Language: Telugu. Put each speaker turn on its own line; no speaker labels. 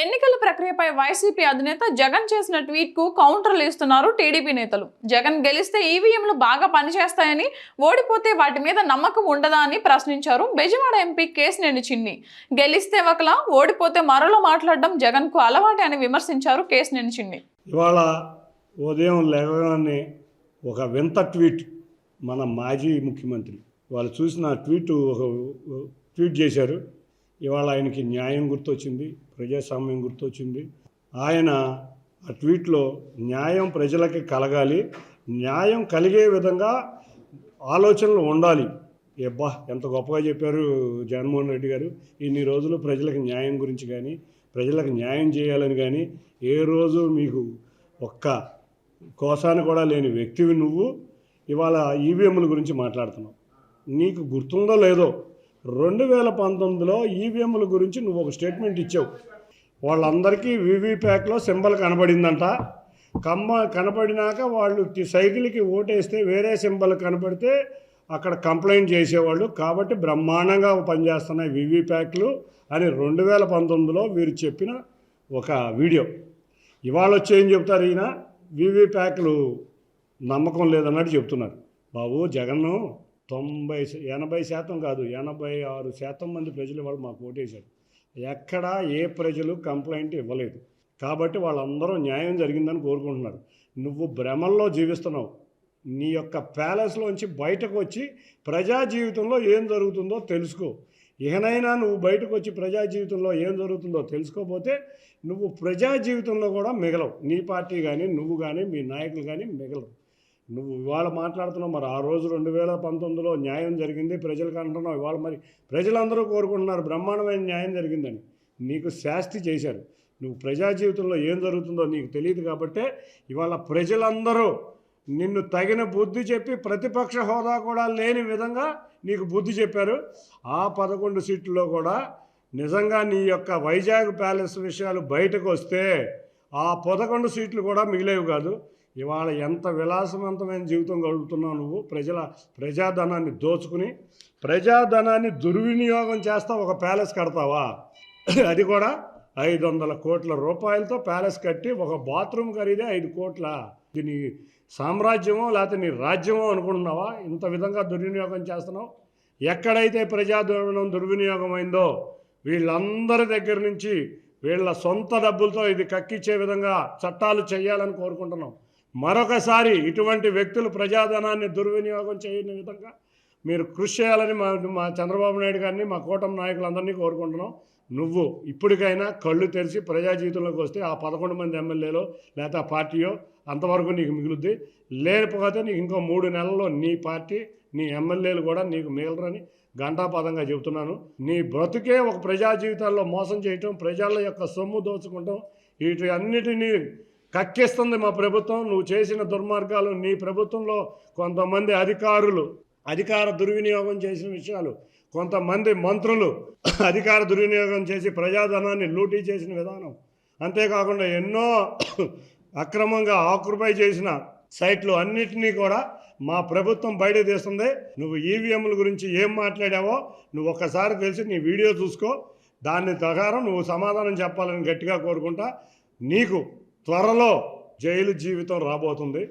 ఎన్నికల ప్రక్రియపై వైసీపీ అధినేత జగన్ చేసిన ట్వీట్కు కౌంటర్లు ఇస్తున్నారు టీడీపీ నేతలు. జగన్ గెలిస్తే ఈవీఎంలు బాగా పనిచేస్తాయని ఓడిపోతే వాటి మీద నమ్మకం ఉండదా అని ప్రశ్నించారు బెజవాడ ఎంపీ కేసినేని చిన్ని. గెలిస్తే ఒకలా ఓడిపోతే మరోలో మాట్లాడడం జగన్కు అలవాటే అని విమర్శించారు కేసినేని చిన్ని.
ఇవాళ ఉదయం లేవగానే ఒక వింత ట్వీట్ మన మాజీ ముఖ్యమంత్రి వాళ్ళు చూసిన ట్వీట్ ఒక ట్వీట్ చేశారు. ఇవాళ ఆయనకి న్యాయం గుర్తొచ్చింది ప్రజాస్వామ్యం గుర్తొచ్చింది. ఆయన ఆ ట్వీట్లో న్యాయం ప్రజలకి కలగాలి న్యాయం కలిగే విధంగా ఆలోచనలు ఉండాలి. ఎబ్బా ఎంత గొప్పగా చెప్పారు జగన్మోహన్ రెడ్డి గారు. ఇన్ని రోజులు ప్రజలకు న్యాయం గురించి కానీ ప్రజలకు న్యాయం చేయాలని కానీ ఏ రోజు మీకు ఒక్క కోసాన కూడా లేని వ్యక్తివి నువ్వు. ఇవాళ ఈవీఎంల గురించి మాట్లాడుతున్నావు. నీకు గుర్తుందో లేదో రెండు వేల పంతొమ్మిదిలో ఈవీఎంల గురించి నువ్వు ఒక స్టేట్మెంట్ ఇచ్చావు. వాళ్ళందరికీ వీవీప్యాక్లో సింబల్ కనబడిందంట. కమ్మ కనపడినాక వాళ్ళు సైకిల్కి ఓటేస్తే వేరే సింబల్ కనపడితే అక్కడ కంప్లైంట్ చేసేవాళ్ళు. కాబట్టి బ్రహ్మాండంగా పనిచేస్తున్నాయి వీవీప్యాక్లు అని రెండు వేల పంతొమ్మిదిలో వీరు చెప్పిన ఒక వీడియో. ఇవాళ వచ్చి ఏం చెప్తారు ఈయన? వీవీప్యాక్లు నమ్మకం లేదన్నట్టు చెప్తున్నారు. బాబు జగన్ను తొంభై ఎనభై శాతం కాదు ఎనభై ఆరు శాతం మంది ప్రజలు వాళ్ళు మాకు ఓటేశారు. ఎక్కడా ఏ ప్రజలు కంప్లైంట్ ఇవ్వలేదు. కాబట్టి వాళ్ళందరూ న్యాయం జరిగిందని కోరుకుంటున్నారు. నువ్వు భ్రమల్లో జీవిస్తున్నావు. నీ యొక్క ప్యాలెస్లోంచి బయటకు వచ్చి ప్రజా జీవితంలో ఏం జరుగుతుందో తెలుసుకో. ఇకనైనా నువ్వు బయటకు వచ్చి ప్రజా జీవితంలో ఏం జరుగుతుందో తెలుసుకోపోతే నువ్వు ప్రజా జీవితంలో కూడా మిగలవు. నీ పార్టీ కానీ నువ్వు కానీ మీ నాయకులు కానీ మిగలవు. నువ్వు ఇవాళ మాట్లాడుతున్నావు మరి ఆ రోజు రెండు వేల పంతొమ్మిదిలో న్యాయం జరిగింది ప్రజలకు అంటున్నావు ఇవాళ మరి ప్రజలందరూ కోరుకుంటున్నారు బ్రహ్మాండమైన న్యాయం జరిగిందని. నీకు శాస్తి చేశారు. నువ్వు ప్రజా జీవితంలో ఏం జరుగుతుందో నీకు తెలియదు కాబట్టే ఇవాళ ప్రజలందరూ నిన్ను తగిన బుద్ధి చెప్పి ప్రతిపక్ష హోదా కూడా లేని విధంగా నీకు బుద్ధి చెప్పారు. ఆ పదకొండు సీట్లలో కూడా నిజంగా నీ యొక్క వైజాగ్ ప్యాలెస్ విషయాలు బయటకు వస్తే ఆ పదకొండు సీట్లు కూడా మిగిలేవి కాదు. ఇవాళ ఎంత విలాసవంతమైన జీవితం గడుపుతున్నావు నువ్వు? ప్రజల ప్రజాధనాన్ని దోచుకుని ప్రజాధనాన్ని దుర్వినియోగం చేస్తా ఒక ప్యాలెస్ కడతావా? అది కూడా ఐదు వందల కోట్ల రూపాయలతో ప్యాలెస్ కట్టి ఒక బాత్రూమ్ ఖరీదే ఐదు కోట్ల. ఇది నీ సామ్రాజ్యమో లేకపోతే నీ రాజ్యమో అనుకుంటున్నావా? ఇంత విధంగా దుర్వినియోగం చేస్తున్నావు? ఎక్కడైతే ప్రజాధనం దుర్వినియోగం అయిందో వీళ్ళందరి దగ్గర నుంచి వీళ్ళ సొంత డబ్బులతో ఇది కక్కిచ్చే విధంగా చట్టాలు చేయాలని కోరుకుంటున్నాం. మరొకసారి ఇటువంటి వ్యక్తులు ప్రజాధనాన్ని దుర్వినియోగం చేయని విధంగా మీరు కృషి చేయాలని మా మా చంద్రబాబు నాయుడు గారిని మా కూటమి నాయకులందరినీ కోరుకుంటున్నాం. నువ్వు ఇప్పటికైనా కళ్ళు తెరిచి ప్రజా జీవితంలోకి వస్తే ఆ పదకొండు మంది ఎమ్మెల్యేలో లేదా పార్టీయో అంతవరకు నీకు మిగులుద్ది. లేకపోతే నీకు ఇంకో మూడు నెలల్లో నీ పార్టీ నీ ఎమ్మెల్యేలు కూడా నీకు మిగలరని ఘంటాపదంగా చెబుతున్నాను. నీ బ్రతుకే ఒక ప్రజా జీవితాల్లో మోసం చేయటం ప్రజల యొక్క సొమ్ము దోచుకుంటాం. వీటి అన్నిటినీ కక్కిస్తుంది మా ప్రభుత్వం నువ్వు చేసిన దుర్మార్గాలు నీ ప్రభుత్వంలో కొంతమంది అధికారులు అధికార దుర్వినియోగం చేసిన విషయాలు కొంతమంది మంత్రులు అధికార దుర్వినియోగం చేసి ప్రజాధనాన్ని లూటీ చేసిన విధానం. అంతేకాకుండా ఎన్నో అక్రమంగా ఆక్యుపై చేసిన సైట్లు అన్నిటినీ కూడా మా ప్రభుత్వం బయట తీస్తుంది. నువ్వు ఈవీఎంల గురించి ఏం మాట్లాడావో నువ్వు ఒక్కసారి తెలిసి నీ వీడియో చూసుకో. దాని ప్రకారం నువ్వు సమాధానం చెప్పాలని గట్టిగా కోరుకుంటా. నీకు త్వరలో జైలు జీవితం రాబోతుంది.